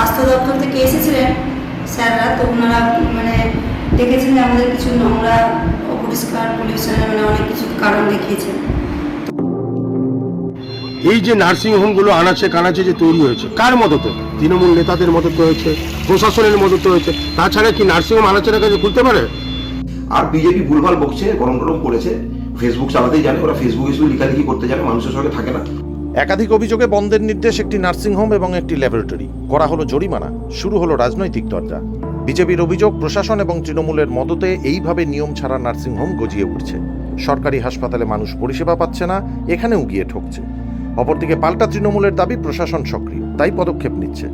স্বাস্থ্য দপ্তর থেকে এসেছিলেন। স্যাররা তো ওনারা মানে দেখেছেন যে আমাদের কিছু নোংরা অপরিষ্কার পলিউশনের মানে অনেক কিছু কারণ দেখিয়েছেন। এই যে নার্সিং হোমগুলো আনাচে কানাচে যে তৈরি হয়েছে কার মদতে? তৃণমূল নেতাদের মদতে হয়েছে প্রশাসনের মদতে হয়েছে তাছাড়া কি নার্সিং হোম আনাচের কাছে খুলতে পারে? আর বিজেপি ভুলভাল বকছে গরম গরম করেছে ফেসবুক চালাতেই জানে ওরা ফেসবুকে শুধু লেখালেখি করতে জানে মানুষের সঙ্গে থাকে না। একাধিক অভিযোগে বন্ধের নির্দেশ একটি নার্সিংহোম এবং একটি ল্যাবরেটরি। করা হলো জরিমানা, শুরু হলো রাজনৈতিক দরজা বিজেপির অভিযোগ, প্রশাসন এবং তৃণমূলের মদতে এইভাবে নিয়ম ছাড়া নার্সিংহোম গজিয়ে উঠছে। সরকারি হাসপাতালে মানুষ পরিষেবা পাচ্ছে না, এখানেও গিয়ে ঠকছে। অপরদিকে পাল্টা তৃণমূলের দাবি, প্রশাসন সক্রিয়, তাই পদক্ষেপ নিচ্ছে।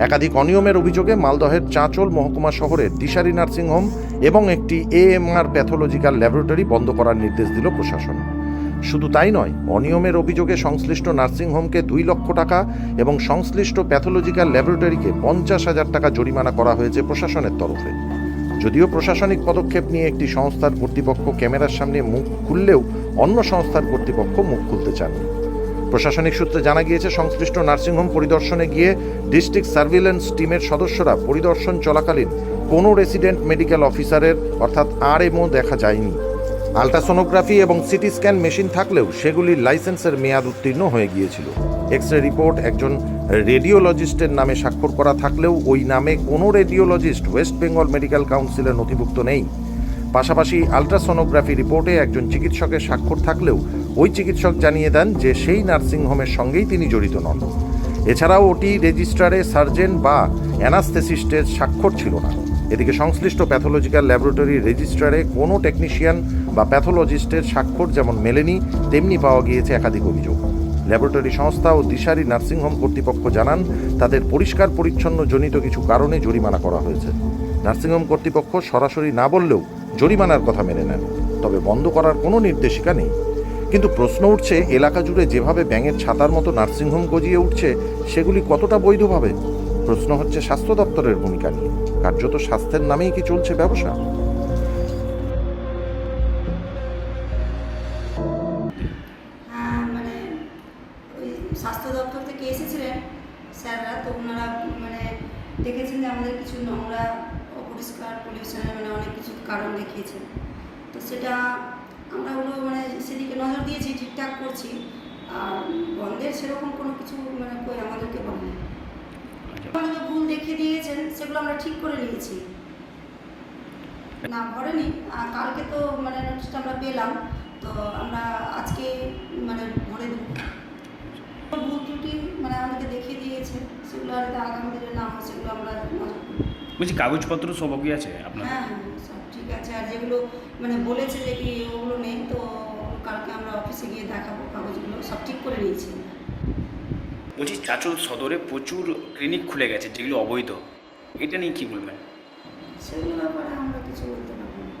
একাধিক অনিয়মের অভিযোগে মালদহের চাঁচল মহকুমা শহরের দিশারি নার্সিংহোম এবং একটি এএমআর প্যাথোলজিক্যাল ল্যাবরেটরি বন্ধ করার নির্দেশ দিল প্রশাসন। শুধু তাই নয়, অনিয়মের অভিযোগে সংশ্লিষ্ট নার্সিংহোমকে দুই লক্ষ টাকা এবং সংশ্লিষ্ট প্যাথোলজিক্যাল ল্যাবরেটরিকে পঞ্চাশ হাজার টাকা জরিমানা করা হয়েছে প্রশাসনের তরফে। যদিও প্রশাসনিক পদক্ষেপ নিয়ে একটি সংস্থার কর্তৃপক্ষ ক্যামেরার সামনে মুখ খুললেও অন্য সংস্থার কর্তৃপক্ষ মুখ খুলতে চাননি। প্রশাসনিক সূত্রে জানা গিয়েছে, সংশ্লিষ্ট নার্সিংহোম পরিদর্শনে গিয়ে ডিস্ট্রিক্ট সার্ভিলেন্স টিমের সদস্যরা পরিদর্শন চলাকালীন কোনো রেসিডেন্ট মেডিকেল অফিসারের, অর্থাৎ আর দেখা যায়নি। আলট্রাসোনোগ্রাফি এবং সিটি স্ক্যান মেশিন থাকলেও সেগুলির লাইসেন্সের মেয়াদ উত্তীর্ণ হয়ে গিয়েছিল। এক্স রে রিপোর্ট একজন রেডিওলজিস্টের নামে স্বাক্ষর করা থাকলেও ওই নামে কোনো রেডিওলজিস্ট ওয়েস্ট বেঙ্গল মেডিকেল কাউন্সিলের নথিভুক্ত নেই। পাশাপাশি আলট্রাসোনোগ্রাফি রিপোর্টে একজন চিকিৎসকের স্বাক্ষর থাকলেও ওই চিকিৎসক জানিয়ে দেন যে সেই নার্সিংহোমের সঙ্গেই তিনি জড়িত নন। এছাড়াও ওটি রেজিস্ট্রারে সার্জেন বা অ্যানাস্থেসিস্টের স্বাক্ষর ছিল না। এদিকে সংশ্লিষ্ট প্যাথোলজিক্যাল ল্যাবরেটরি রেজিস্ট্রারে কোনো টেকনিশিয়ান বা প্যাথোলজিস্টের স্বাক্ষর যেমন মেলেনি, তেমনি পাওয়া গিয়েছে একাধিক অভিযোগ। ল্যাবরেটরি সংস্থা ও দিশারি নার্সিংহোম কর্তৃপক্ষ জানান, তাদের পরিষ্কার পরিচ্ছন্ন জনিত কিছু কারণে জরিমানা করা হয়েছে। নার্সিংহোম কর্তৃপক্ষ সরাসরি না বললেও জরিমানার কথা মেনে নেন, তবে বন্ধ করার কোনো নির্দেশিকা নেই। কিন্তু প্রশ্ন উঠছে, এলাকা জুড়ে যেভাবে ব্যাঙের ছাতার মতো নার্সিংহোম গজিয়ে উঠছে, সেগুলি কতটা বৈধভাবে? প্রশ্ন হচ্ছে স্বাস্থ্য দপ্তরের ভূমিকা নিয়ে। কার্যত স্বাস্থ্যের নামেই কি চলছে ব্যবসা? হ্যাঁ, মানে স্বাস্থ্য দপ্তর থেকে এসেছিলেন স্যাররা তো ওনারা মানে দেখেছেন যে আমাদের কিছু নোংরা অপরিষ্কার পলিউশনের মানে অনেক কিছু কারণ দেখিয়েছেন তো সেটা আমরা মানে সেদিকে নজর দিয়েছি ঠিকঠাক করছি। আর বন্ধের সেরকম কোনো কিছু মানে কই আমাদেরকে বলেনি। আমাদেরকে ভুল দেখিয়ে দিয়েছেন সেগুলো আমরা ঠিক করে নিয়েছি। না ভরেনি আর কালকে তো মানে নোটিশটা আমরা পেলাম। তো আমরা আজকে মানে ভরে দেবো। ভুল ত্রুটি মানে আমাদেরকে দেখিয়ে দিয়েছে। সেগুলো আর আগামী দিনে না হয় সেগুলো আমরা। বলছি কাগজপত্র সব কি আছে আপনার? হ্যাঁ হ্যাঁ সব ঠিক আছে। আর যেগুলো মানে বলেছে যে কি ওগুলো নেই তো কালকে আমরা অফিসে গিয়ে দেখাবো কাগজগুলো। সব ঠিক করে নিয়েছি। বলছি চাচল সদরে প্রচুর ক্লিনিক খুলে গেছে যেগুলো অবৈধ। এটা নিয়ে কি বলবেন? সেগুলো ব্যাপারে আমরা কিছু বলতে পারব না।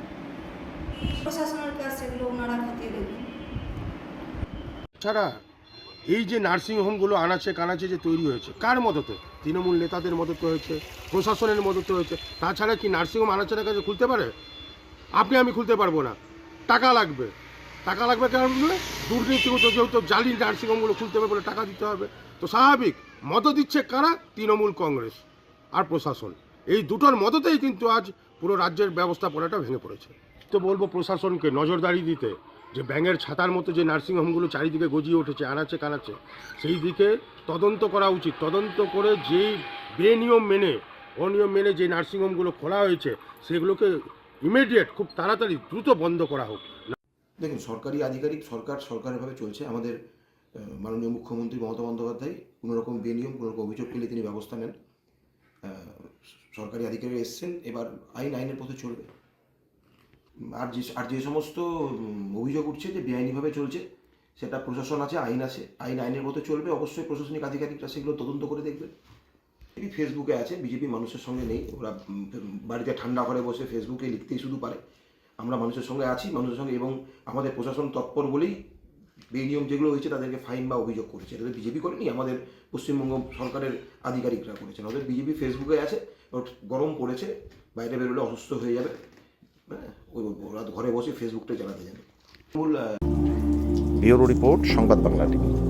প্রশাসনের কাছে সেগুলো ওনারা খতিয়ে দেখবেন ছাড়া এই যে নার্সিং হোমগুলো আনাচে কানাচে যে তৈরি হয়েছে কার মদতে? তৃণমূল নেতাদের মদতে হয়েছে প্রশাসনের মদতে হয়েছে। তাছাড়া কি নার্সিং হোম আনাচের কাছে খুলতে পারে? আপনি আমি খুলতে পারব না। টাকা লাগবে। টাকা লাগবে কারণ দুর্নীতিগত যেহেতু জালি নার্সিং হোমগুলো খুলতে হবে বলে টাকা দিতে হবে। তো স্বাভাবিক মত দিচ্ছে কারা? তৃণমূল কংগ্রেস আর প্রশাসন। এই দুটোর মততেই কিন্তু আজ পুরো রাজ্যের ব্যবস্থাপনাটা ভেঙে পড়েছে। তো বলব প্রশাসনকে নজরদারি দিতে, যে ব্যাঙের ছাতার মতো যে নার্সিংহোমগুলো চারিদিকে গজিয়ে উঠেছে, আনাচে কানাচে, সেই দিকে তদন্ত করা উচিত। তদন্ত করে যেই বেনিয়ম মেনে, অনিয়ম মেনে যে নার্সিংহোমগুলো খোলা হয়েছে, সেগুলোকে ইমিডিয়েট খুব তাড়াতাড়ি দ্রুত বন্ধ করা হোক। দেখুন, সরকারি আধিকারিক, সরকার সরকারিভাবে চলছে। আমাদের মাননীয় মুখ্যমন্ত্রী মমতা বন্দ্যোপাধ্যায়, কোনো রকম বেনিয়ম, কোনো রকম অভিযোগ পেলে তিনি ব্যবস্থা নেন। সরকারি আধিকারিক এসছেন, এবার আইন, আইনের পথে চলবে। আর যে আর যে সমস্ত অভিযোগ উঠছে যে বেআইনিভাবে চলছে, সেটা প্রশাসন আছে, আইন আছে, আইন, আইনের পথে চলবে, অবশ্যই প্রশাসনিক আধিকারিকরা সেগুলো তদন্ত করে দেখবে বিজেপি ফেসবুকে আছে, বিজেপি মানুষের সঙ্গে নেই, ওরা বাড়িতে ঠান্ডা ঘরে বসে ফেসবুকে লিখতেই শুধু পারে। আমরা মানুষের সঙ্গে আছি, মানুষের সঙ্গে, এবং আমাদের প্রশাসন তৎপর বলেই বেনিয়ম যেগুলো হয়েছে তাদেরকে ফাইন বা অভিযোগ করেছে। এটা বিজেপি করেনি, আমাদের পশ্চিমবঙ্গ সরকারের আধিকারিকরা করেছেন। ওদের বিজেপি ফেসবুকে আছে ওর গরম পড়েছে, বাইরে বেরোলে অসুস্থ হয়ে যাবে। হ্যাঁ ওরা ঘরে বসে ফেসবুকটা চালাতে যাবে মূল ব্যুরো রিপোর্ট, সংবাদ Bangla TV.